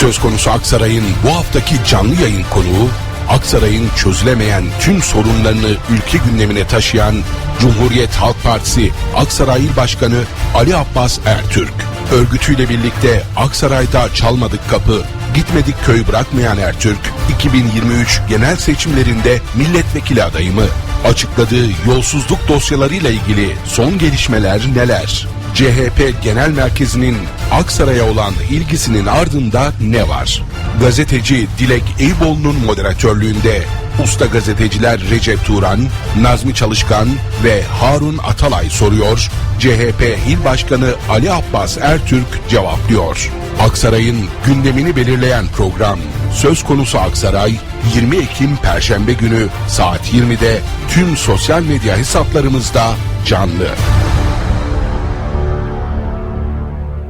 Söz konusu Aksaray'ın bu haftaki canlı yayın konuğu, Aksaray'ın çözülemeyen tüm sorunlarını ülke gündemine taşıyan Cumhuriyet Halk Partisi Aksaray İl Başkanı Ali Abbas Ertürk. Örgütüyle birlikte Aksaray'da çalmadık kapı, gitmedik köy bırakmayan Ertürk, 2023 genel seçimlerinde milletvekili adayı mı? Açıkladığı yolsuzluk dosyalarıyla ilgili son gelişmeler neler? CHP Genel Merkezi'nin Aksaray'a olan ilgisinin ardında ne var? Gazeteci Dilek Eyboğlu'nun moderatörlüğünde usta gazeteciler Recep Turan, Nazmi Çalışkan ve Harun Atalay soruyor. CHP İl Başkanı Ali Abbas Ertürk cevaplıyor. Aksaray'ın gündemini belirleyen program Söz Konusu Aksaray 20 Ekim Perşembe günü saat 20'de tüm sosyal medya hesaplarımızda canlı.